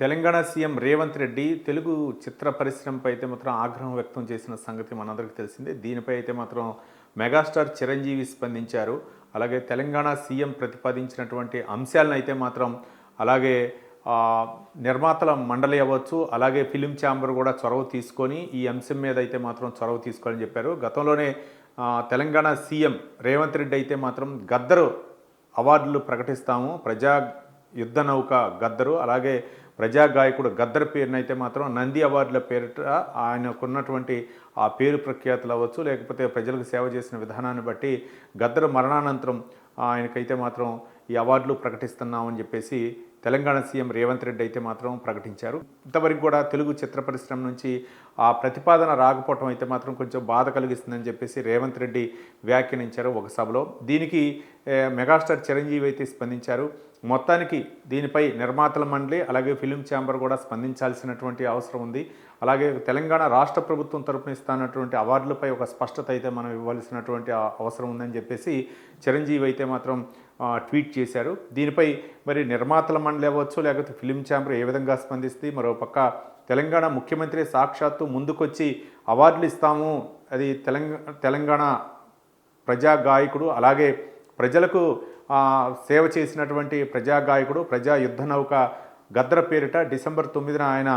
Telangana CM Revanth Reddy Telugu చిత్ర పరిశ్రమపై అయితే మాత్రం ఆగ్రహం వ్యక్తం చేసిన సంగతి మనందరికీ తెలిసిందే. దీనిపై అయితే మాత్రం మెగాస్టార్ చిరంజీవి స్పందించారు. అలాగే తెలంగాణ సీఎం ప్రతిపాదించినటువంటి అంశాలను అయితే మాత్రం అలాగే నిర్మాతల మండలి అవ్వచ్చు అలాగే ఫిలిం ఛాంబర్ కూడా చొరవ తీసుకొని ఈ అంశం మీద అయితే మాత్రం చొరవ తీసుకోవాలని చెప్పారు. గతంలోనే తెలంగాణ సీఎం రేవంత్ రెడ్డి అయితే మాత్రం గద్దరు అవార్డులు ప్రకటిస్తాము ప్రజా యుద్ధ నౌక గద్దరు అలాగే ప్రజా గాయకుడు గద్దర్ పేరునైతే మాత్రం నంది అవార్డుల పేరిట ఆయనకున్నటువంటి ఆ పేరు ప్రఖ్యాతులు అవ్వచ్చు లేకపోతే ప్రజలకు సేవ చేసిన విధానాన్ని బట్టి గద్దర్ మరణానంతరం ఆయనకైతే మాత్రం ఈ అవార్డులు ప్రకటిస్తున్నామని చెప్పేసి తెలంగాణ సీఎం రేవంత్ రెడ్డి అయితే మాత్రం ప్రకటించారు. ఇంతవరకు కూడా తెలుగు చిత్ర పరిశ్రమ నుంచి ఆ ప్రతిపాదన రాకపోవటం అయితే మాత్రం కొంచెం బాధ కలిగిస్తుందని చెప్పేసి రేవంత్ రెడ్డి వ్యాఖ్యానించారు ఒక సభలో. దీనికి మెగాస్టార్ చిరంజీవి అయితే స్పందించారు. మొత్తానికి దీనిపై నిర్మాతల మండలి అలాగే ఫిలిం ఛాంబర్ కూడా స్పందించాల్సినటువంటి అవసరం ఉంది. అలాగే తెలంగాణ రాష్ట్ర ప్రభుత్వం తరపున ఇస్తానటువంటి అవార్డులపై ఒక స్పష్టత అయితే మనం ఇవ్వాల్సినటువంటి అవసరం ఉందని చెప్పేసి చిరంజీవి అయితే మాత్రం ట్వీట్ చేశారు. దీనిపై మరి నిర్మాతల మండలి అవ్వచ్చు లేకపోతే ఫిలిం ఛాంబర్ ఏ విధంగా స్పందిస్తే మరో పక్క తెలంగాణ ముఖ్యమంత్రి సాక్షాత్తు ముందుకొచ్చి అవార్డులు ఇస్తాము అది తెలంగాణ తెలంగాణ ప్రజా గాయకుడు అలాగే ప్రజలకు సేవ చేసినటువంటి ప్రజా గాయకుడు ప్రజా యుద్ధ నౌక గద్ర పేరిట డిసెంబర్ తొమ్మిదిన ఆయన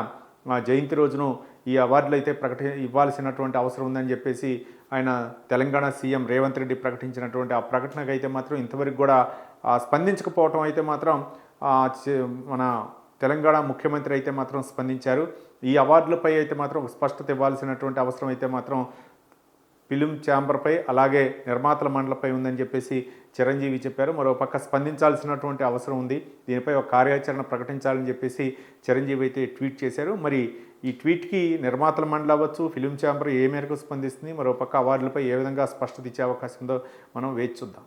జయంతి రోజును ఈ అవార్డులు అయితే ప్రకటి ఇవ్వాల్సినటువంటి అవసరం ఉందని చెప్పేసి ఆయన తెలంగాణ సీఎం రేవంత్ రెడ్డి ప్రకటించినటువంటి ఆ ప్రకటనకు అయితే మాత్రం ఇంతవరకు కూడా స్పందించకపోవటం అయితే మాత్రం మన తెలంగాణ ముఖ్యమంత్రి అయితే మాత్రం స్పందించారు. ఈ అవార్డులపై అయితే మాత్రం ఒక స్పష్టత ఇవ్వాల్సినటువంటి అవసరం అయితే మాత్రం ఫిలిం ఛాంబర్పై అలాగే నిర్మాతల మండలిపై ఉందని చెప్పేసి చిరంజీవి చెప్పారు. మరో పక్క స్పందించాల్సినటువంటి అవసరం ఉంది. దీనిపై ఒక కార్యాచరణ ప్రకటించాలని చెప్పేసి చిరంజీవి అయితే ట్వీట్ చేశారు. మరి ఈ ట్వీట్కి నిర్మాతల మండలి అవ్వచ్చు ఫిలిం ఛాంబర్ ఏ మేరకు స్పందిస్తుంది మరో పక్క అవార్డులపై ఏ విధంగా స్పష్టత ఇచ్చే అవకాశం ఉందో మనం వేచి చూద్దాం.